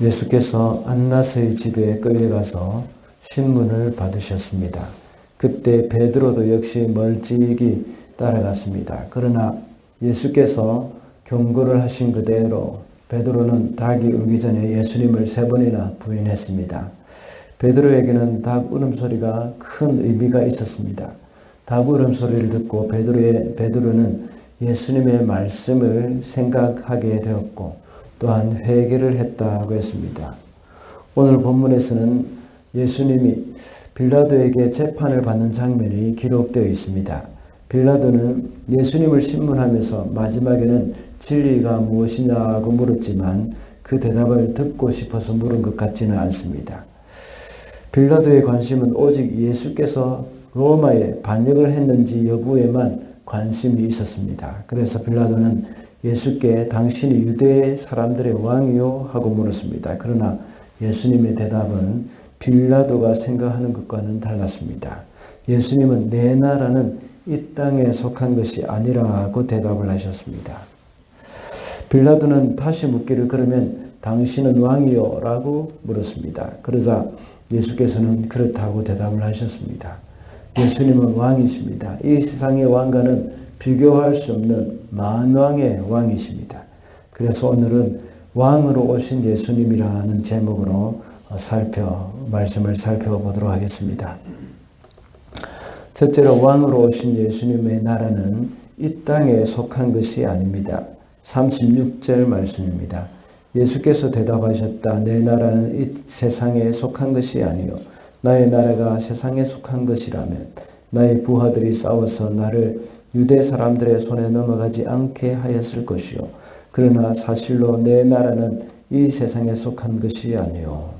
예수께서 안나스의 집에 끌려가서 신문을 받으셨습니다. 그때 베드로도 역시 멀찍이 따라갔습니다. 그러나 예수께서 경고를 하신 그대로 베드로는 닭이 울기 전에 예수님을 세 번이나 부인했습니다. 베드로에게는 닭 울음소리가 큰 의미가 있었습니다. 닭 울음소리를 듣고 베드로의, 베드로는 예수님의 말씀을 생각하게 되었고 또한 회개를 했다고 했습니다. 오늘 본문에서는 예수님이 빌라도에게 재판을 받는 장면이 기록되어 있습니다. 빌라도는 예수님을 신문하면서 마지막에는 진리가 무엇이냐고 물었지만 그 대답을 듣고 싶어서 물은 것 같지는 않습니다. 빌라도의 관심은 오직 예수께서 로마에 반역을 했는지 여부에만 관심이 있었습니다. 그래서 빌라도는 예수께 당신이 유대 사람들의 왕이요 하고 물었습니다. 그러나 예수님의 대답은 빌라도가 생각하는 것과는 달랐습니다. 예수님은 내 나라는 이 땅에 속한 것이 아니라고 대답을 하셨습니다. 빌라도는 다시 묻기를 그러면 당신은 왕이요? 라고 물었습니다. 그러자 예수께서는 그렇다고 대답을 하셨습니다. 예수님은 왕이십니다. 이 세상의 왕과는 비교할 수 없는 만왕의 왕이십니다. 그래서 오늘은 왕으로 오신 예수님이라는 제목으로 살펴 말씀을 살펴보도록 하겠습니다. 첫째로 왕으로 오신 예수님의 나라는 이 땅에 속한 것이 아닙니다. 36절 말씀입니다. 예수께서 대답하셨다. 내 나라는 이 세상에 속한 것이 아니요 나의 나라가 세상에 속한 것이라면 나의 부하들이 싸워서 나를 유대 사람들의 손에 넘어가지 않게 하였을 것이요. 그러나 사실로 내 나라는 이 세상에 속한 것이 아니요.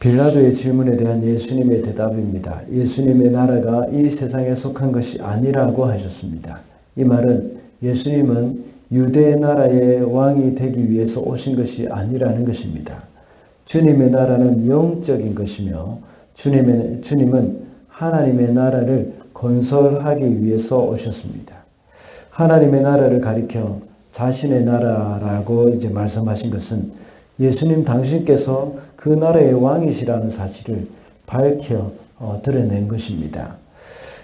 빌라도의 질문에 대한 예수님의 대답입니다. 예수님의 나라가 이 세상에 속한 것이 아니라고 하셨습니다. 이 말은 예수님은 유대 나라의 왕이 되기 위해서 오신 것이 아니라는 것입니다. 주님의 나라는 영적인 것이며 주님의, 주님은 하나님의 나라를 건설하기 위해서 오셨습니다. 하나님의 나라를 가리켜 자신의 나라라고 이제 말씀하신 것은 예수님 당신께서 그 나라의 왕이시라는 사실을 밝혀 어, 드러낸 것입니다.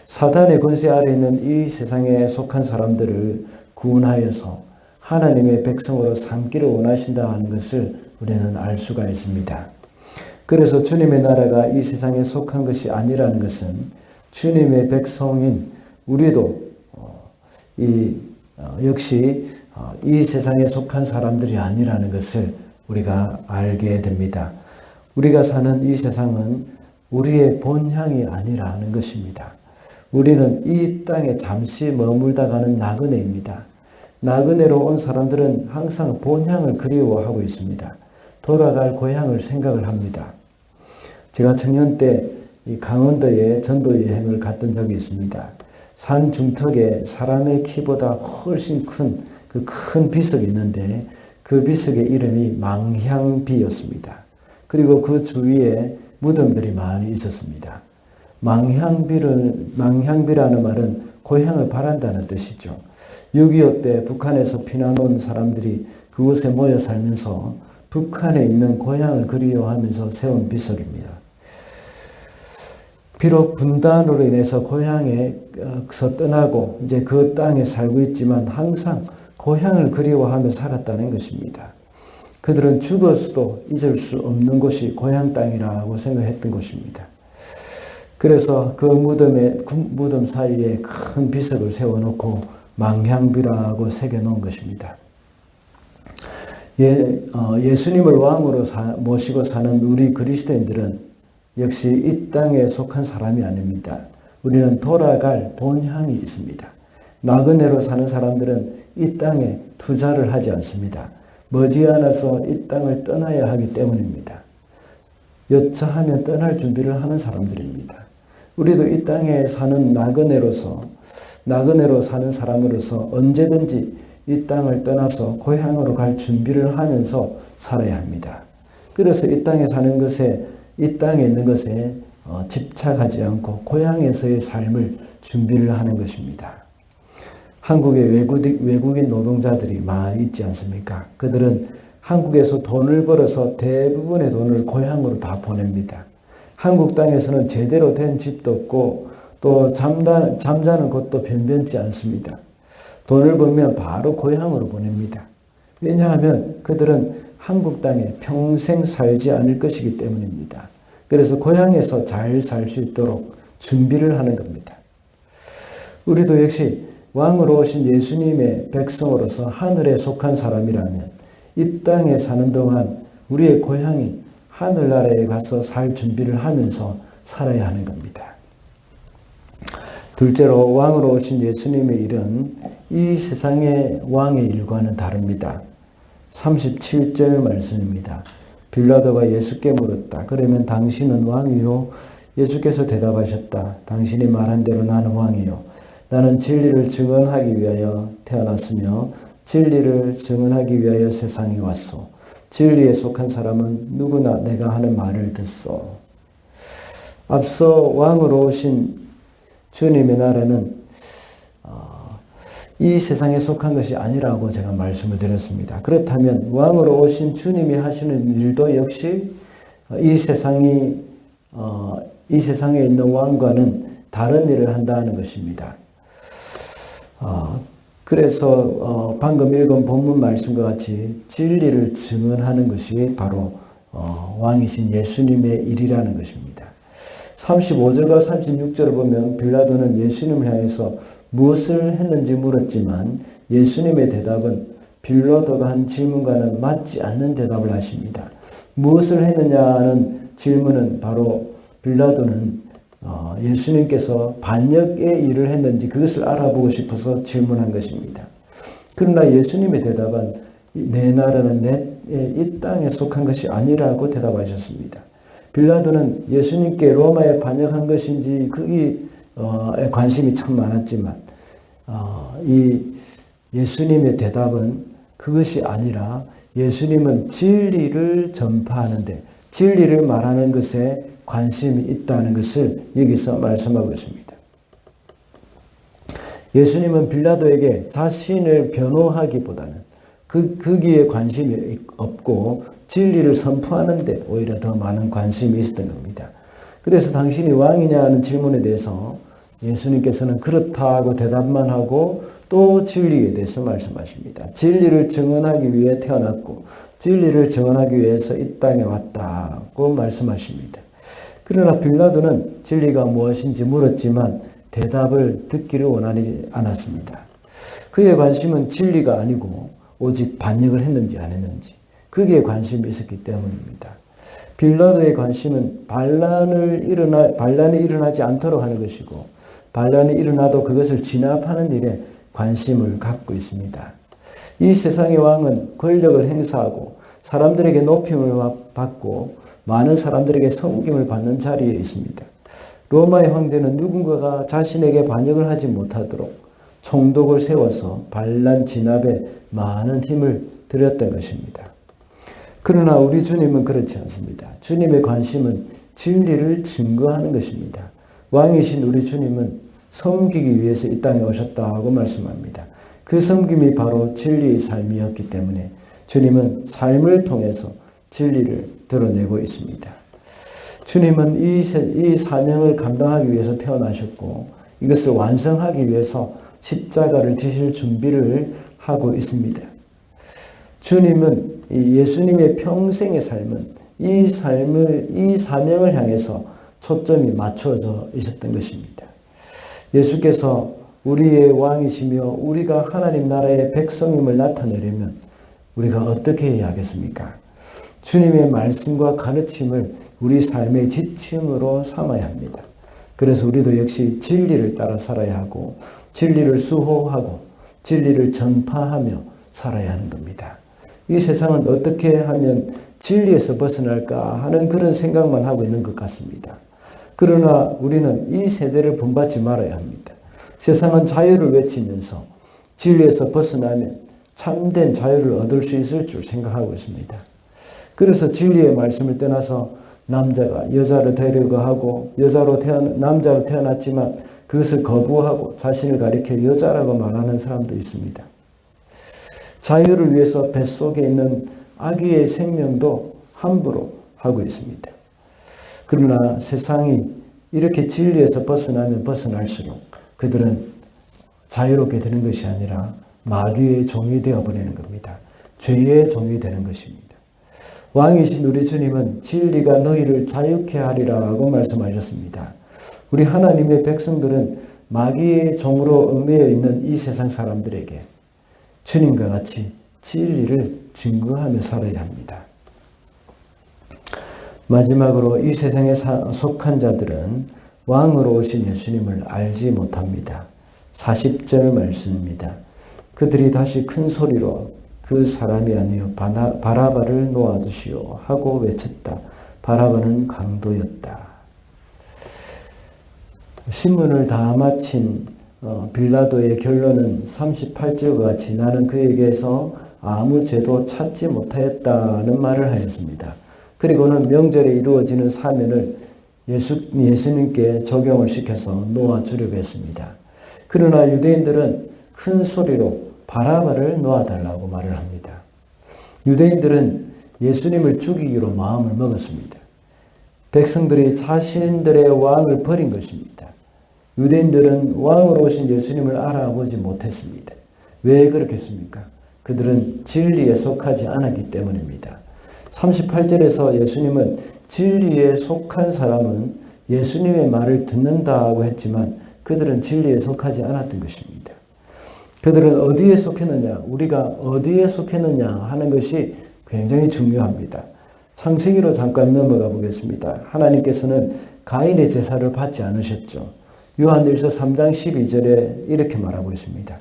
사단의 권세 아래 있는 이 세상에 속한 사람들을 구원하여서 하나님의 백성으로 삼기를 원하신다는 것을 우리는 알 수가 있습니다. 그래서 주님의 나라가 이 세상에 속한 것이 아니라는 것은 주님의 백성인 우리도 어, 이 어, 역시 어, 이 세상에 속한 사람들이 아니라는 것을 우리가 알게 됩니다. 우리가 사는 이 세상은 우리의 본향이 아니라는 것입니다. 우리는 이 땅에 잠시 머물다 가는 나그네입니다. 나그네로 온 사람들은 항상 본향을 그리워하고 있습니다. 돌아갈 고향을 생각을 합니다. 제가 청년 때 강원도에 전도 여행을 갔던 적이 있습니다. 산 중턱에 사람의 키보다 훨씬 큰 그 큰 비석이 있는데 그 비석의 이름이 망향비였습니다. 그리고 그 주위에 무덤들이 많이 있었습니다. 망향비를, 망향비라는 말은 고향을 바란다는 뜻이죠. 6.25 때 북한에서 피난 온 사람들이 그곳에 모여 살면서 북한에 있는 고향을 그리워하면서 세운 비석입니다. 비록 분단으로 인해서 고향에서 떠나고 이제 그 땅에 살고 있지만 항상 고향을 그리워하며 살았다는 것입니다. 그들은 죽었어도 잊을 수 없는 곳이 고향 땅이라고 생각했던 것입니다. 그래서 그 무덤에, 무덤 사이에 큰 비석을 세워놓고 망향비라고 새겨놓은 것입니다. 예, 어, 예수님을 왕으로 사, 모시고 사는 우리 그리스도인들은 역시 이 땅에 속한 사람이 아닙니다. 우리는 돌아갈 본향이 있습니다. 나그네로 사는 사람들은 이 땅에 투자를 하지 않습니다. 머지않아서 이 땅을 떠나야 하기 때문입니다. 여차하면 떠날 준비를 하는 사람들입니다. 우리도 이 땅에 사는 나그네로서 나그네로 사는 사람으로서 언제든지 이 땅을 떠나서 고향으로 갈 준비를 하면서 살아야 합니다. 그래서 이 땅에 사는 것에 이 땅에 있는 것에 어, 집착하지 않고 고향에서의 삶을 준비를 하는 것입니다. 한국에 외국인 노동자들이 많이 있지 않습니까? 그들은 한국에서 돈을 벌어서 대부분의 돈을 고향으로 다 보냅니다. 한국 땅에서는 제대로 된 집도 없고 또 잠자, 잠자는 곳도 변변치 않습니다. 돈을 벌면 바로 고향으로 보냅니다. 왜냐하면 그들은 한국 땅에 평생 살지 않을 것이기 때문입니다. 그래서 고향에서 잘 살 수 있도록 준비를 하는 겁니다. 우리도 역시 왕으로 오신 예수님의 백성으로서 하늘에 속한 사람이라면 이 땅에 사는 동안 우리의 고향이 하늘나라에 가서 살 준비를 하면서 살아야 하는 겁니다. 둘째로 왕으로 오신 예수님의 일은 이 세상의 왕의 일과는 다릅니다. 37절 말씀입니다. 빌라도가 예수께 물었다. 그러면 당신은 왕이요? 예수께서 대답하셨다. 당신이 말한 대로 나는 왕이요. 나는 진리를 증언하기 위하여 태어났으며 진리를 증언하기 위하여 세상에 왔소. 진리에 속한 사람은 누구나 내가 하는 말을 듣소. 앞서 왕으로 오신 주님의 나라는 어, 이 세상에 속한 것이 아니라고 제가 말씀을 드렸습니다. 그렇다면 왕으로 오신 주님이 하시는 일도 역시 이 세상이 어, 이 세상에 있는 왕과는 다른 일을 한다는 것입니다. 어, 그래서 어, 방금 읽은 본문 말씀과 같이 진리를 증언하는 것이 바로 어, 왕이신 예수님의 일이라는 것입니다. 35절과 36절을 보면 빌라도는 예수님을 향해서 무엇을 했는지 물었지만 예수님의 대답은 빌라도가 한 질문과는 맞지 않는 대답을 하십니다. 무엇을 했느냐는 질문은 바로 빌라도는 어, 예수님께서 반역의 일을 했는지 그것을 알아보고 싶어서 질문한 것입니다. 그러나 예수님의 대답은 내 나라는 내 이 땅에 속한 것이 아니라고 대답하셨습니다. 빌라도는 예수님께 로마에 반역한 것인지 그 에 관심이 참 많았지만 어, 이 예수님의 대답은 그것이 아니라 예수님은 진리를 전파하는데 진리를 말하는 것에 관심이 있다는 것을 여기서 말씀하고 있습니다. 예수님은 빌라도에게 자신을 변호하기보다는 그, 거기에 관심이 없고 진리를 선포하는데 오히려 더 많은 관심이 있었던 겁니다. 그래서 당신이 왕이냐 하는 질문에 대해서 예수님께서는 그렇다고 대답만 하고 또 진리에 대해서 말씀하십니다. 진리를 증언하기 위해 태어났고 진리를 증언하기 위해서 이 땅에 왔다고 말씀하십니다. 그러나 빌라도는 진리가 무엇인지 물었지만 대답을 듣기를 원하지 않았습니다. 그의 관심은 진리가 아니고 오직 반역을 했는지 안 했는지 거기에 관심이 있었기 때문입니다. 빌라도의 관심은 반란을 일어나 반란이 일어나지 않도록 하는 것이고 반란이 일어나도 그것을 진압하는 일에 관심을 갖고 있습니다. 이 세상의 왕은 권력을 행사하고 사람들에게 높임을 받고 많은 사람들에게 섬김을 받는 자리에 있습니다. 로마의 황제는 누군가가 자신에게 반역을 하지 못하도록 총독을 세워서 반란 진압에 많은 힘을 들였던 것입니다. 그러나 우리 주님은 그렇지 않습니다. 주님의 관심은 진리를 증거하는 것입니다. 왕이신 우리 주님은 섬기기 위해서 이 땅에 오셨다고 말씀합니다. 그 섬김이 바로 진리의 삶이었기 때문에 주님은 삶을 통해서 진리를 드러내고 있습니다. 주님은 이, 이 사명을 감당하기 위해서 태어나셨고 이것을 완성하기 위해서 십자가를 지실 준비를 하고 있습니다. 주님은 예수님의 평생의 삶은 이 삶을, 이 사명을 향해서 초점이 맞춰져 있었던 것입니다. 예수께서 우리의 왕이시며 우리가 하나님 나라의 백성임을 나타내려면 우리가 어떻게 해야 하겠습니까? 주님의 말씀과 가르침을 우리 삶의 지침으로 삼아야 합니다. 그래서 우리도 역시 진리를 따라 살아야 하고 진리를 수호하고 진리를 전파하며 살아야 하는 겁니다. 이 세상은 어떻게 하면 진리에서 벗어날까 하는 그런 생각만 하고 있는 것 같습니다. 그러나 우리는 이 세대를 본받지 말아야 합니다. 세상은 자유를 외치면서 진리에서 벗어나면 참된 자유를 얻을 수 있을 줄 생각하고 있습니다. 그래서 진리의 말씀을 떠나서 남자가 여자를 되려고 하고 여자로 태어나 남자로 태어났지만 그것을 거부하고 자신을 가리켜 여자라고 말하는 사람도 있습니다. 자유를 위해서 뱃속에 있는 아기의 생명도 함부로 하고 있습니다. 그러나 세상이 이렇게 진리에서 벗어나면 벗어날수록 그들은 자유롭게 되는 것이 아니라 마귀의 종이 되어버리는 겁니다. 죄의 종이 되는 것입니다. 왕이신 우리 주님은 진리가 너희를 자유케 하리라고 말씀하셨습니다. 우리 하나님의 백성들은 마귀의 종으로 얽매여 있는 이 세상 사람들에게 주님과 같이 진리를 증거하며 살아야 합니다. 마지막으로 이 세상에 속한 자들은 왕으로 오신 예수님을 알지 못합니다. 40절 말씀입니다. 그들이 다시 큰 소리로 그 사람이 아니요 바라바를 놓아두시오 하고 외쳤다. 바라바는 강도였다. 신문을 다 마친 어, 빌라도의 결론은 38절과 같이 나는 그에게서 아무 죄도 찾지 못하였다는 말을 하였습니다. 그리고는 명절에 이루어지는 사면을 예수, 예수님께 적용을 시켜서 놓아주려고 했습니다. 그러나 유대인들은 큰 소리로 바라바를 놓아달라고 말을 합니다. 유대인들은 예수님을 죽이기로 마음을 먹었습니다. 백성들이 자신들의 왕을 버린 것입니다. 유대인들은 왕으로 오신 예수님을 알아보지 못했습니다. 왜 그렇겠습니까? 그들은 진리에 속하지 않았기 때문입니다. 38절에서 예수님은 진리에 속한 사람은 예수님의 말을 듣는다고 했지만 그들은 진리에 속하지 않았던 것입니다. 그들은 어디에 속했느냐, 우리가 어디에 속했느냐 하는 것이 굉장히 중요합니다. 창세기로 잠깐 넘어가 보겠습니다. 하나님께서는 가인의 제사를 받지 않으셨죠. 요한일서 3장 12절에 이렇게 말하고 있습니다.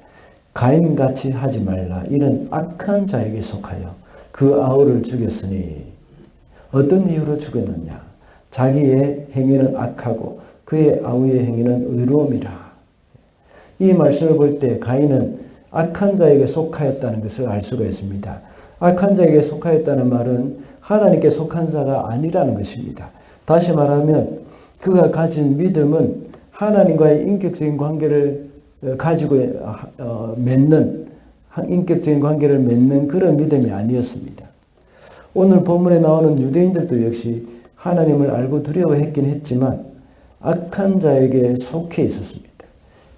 가인같이 하지 말라. 이는 악한 자에게 속하여 그 아우를 죽였으니 어떤 이유로 죽였느냐? 자기의 행위는 악하고 그의 아우의 행위는 의로움이라. 이 말씀을 볼 때 가인은 악한 자에게 속하였다는 것을 알 수가 있습니다. 악한 자에게 속하였다는 말은 하나님께 속한 자가 아니라는 것입니다. 다시 말하면 그가 가진 믿음은 하나님과의 인격적인 관계를 어, 가지고 어, 맺는 인격적인 관계를 맺는 그런 믿음이 아니었습니다. 오늘 본문에 나오는 유대인들도 역시 하나님을 알고 두려워했긴 했지만 악한 자에게 속해 있었습니다.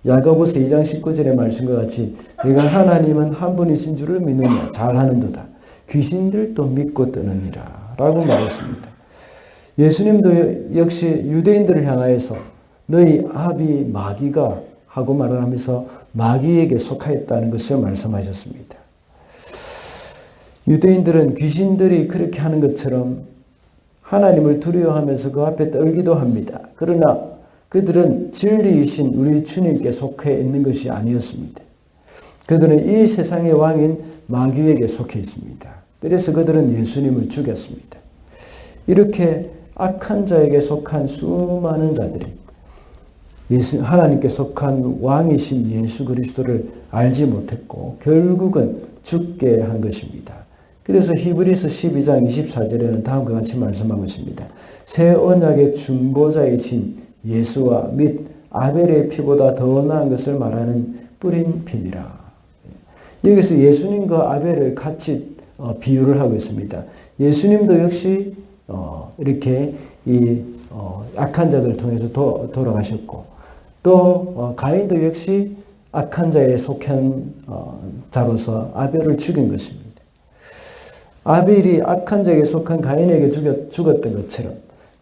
야고보서 2장 19절의 말씀과 같이 내가 하나님은 한 분이신 줄을 믿느냐 잘하는도다. 귀신들도 믿고 뜨느니라 라고 말했습니다. 예수님도 역시 유대인들을 향하여서 너희 아비 마귀가 하고 말을 하면서 마귀에게 속하였다는 것을 말씀하셨습니다. 유대인들은 귀신들이 그렇게 하는 것처럼 하나님을 두려워하면서 그 앞에 떨기도 합니다. 그러나 그들은 진리이신 우리 주님께 속해 있는 것이 아니었습니다. 그들은 이 세상의 왕인 마귀에게 속해 있습니다. 그래서 그들은 예수님을 죽였습니다. 이렇게 악한 자에게 속한 수많은 자들이 예수, 하나님께 속한 왕이신 예수 그리스도를 알지 못했고 결국은 죽게 한 것입니다. 그래서 히브리서 12장 24절에는 다음과 같이 말씀하고 있습니다. 새 언약의 중보자이신 예수와 및 아벨의 피보다 더 나은 것을 말하는 뿌린 피니라. 여기서 예수님과 아벨을 같이 어, 비유를 하고 있습니다. 예수님도 역시 어, 이렇게 이 어, 악한 자들을 통해서 돌아가셨고 또 가인도 역시 악한 자에 속한 자로서 아벨을 죽인 것입니다. 아벨이 악한 자에게 속한 가인에게 죽었던 것처럼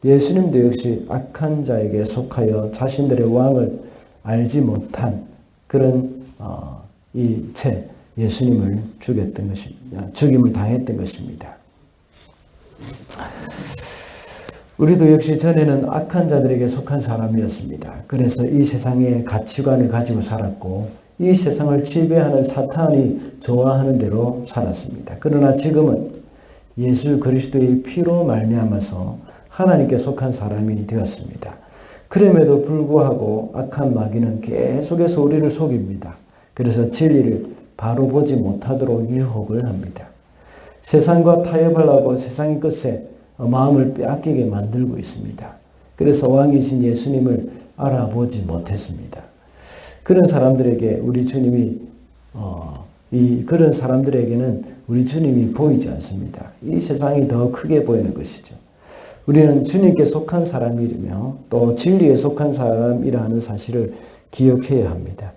예수님도 역시 악한 자에게 속하여 자신들의 왕을 알지 못한 그런 어, 이채 예수님을 죽였던 것입니다. 죽임을 당했던 것입니다. 우리도 역시 전에는 악한 자들에게 속한 사람이었습니다. 그래서 이 세상의 가치관을 가지고 살았고 이 세상을 지배하는 사탄이 좋아하는 대로 살았습니다. 그러나 지금은 예수 그리스도의 피로 말미암아서 하나님께 속한 사람이 되었습니다. 그럼에도 불구하고 악한 마귀는 계속해서 우리를 속입니다. 그래서 진리를 바로 보지 못하도록 유혹을 합니다. 세상과 타협하려고 세상의 것에 마음을 빼앗기게 만들고 있습니다. 그래서 왕이신 예수님을 알아보지 못했습니다. 그런 사람들에게 우리 주님이 어, 이 그런 사람들에게는 우리 주님이 보이지 않습니다. 이 세상이 더 크게 보이는 것이죠. 우리는 주님께 속한 사람이며 또 진리에 속한 사람이라는 사실을 기억해야 합니다.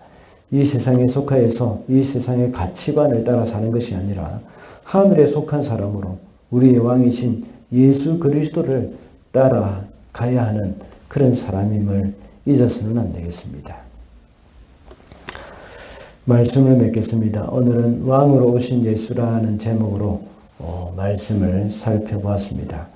이 세상에 속하여서 이 세상의 가치관을 따라 사는 것이 아니라 하늘에 속한 사람으로 우리의 왕이신 예수 그리스도를 따라 가야 하는 그런 사람임을 잊어서는 안 되겠습니다. 말씀을 맺겠습니다. 오늘은 왕으로 오신 예수라는 제목으로 어, 말씀을 살펴보았습니다.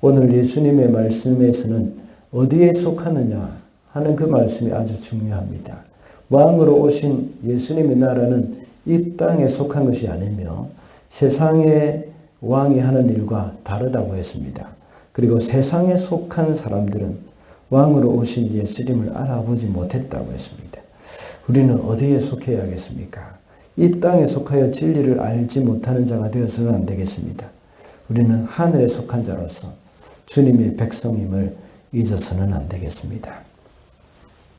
오늘 예수님의 말씀에서는 어디에 속하느냐 하는 그 말씀이 아주 중요합니다. 왕으로 오신 예수님의 나라는 이 땅에 속한 것이 아니며 세상의 왕이 하는 일과 다르다고 했습니다. 그리고 세상에 속한 사람들은 왕으로 오신 예수님을 알아보지 못했다고 했습니다. 우리는 어디에 속해야겠습니까? 이 땅에 속하여 진리를 알지 못하는 자가 되어서는 안 되겠습니다. 우리는 하늘에 속한 자로서 주님의 백성임을 잊어서는 안 되겠습니다.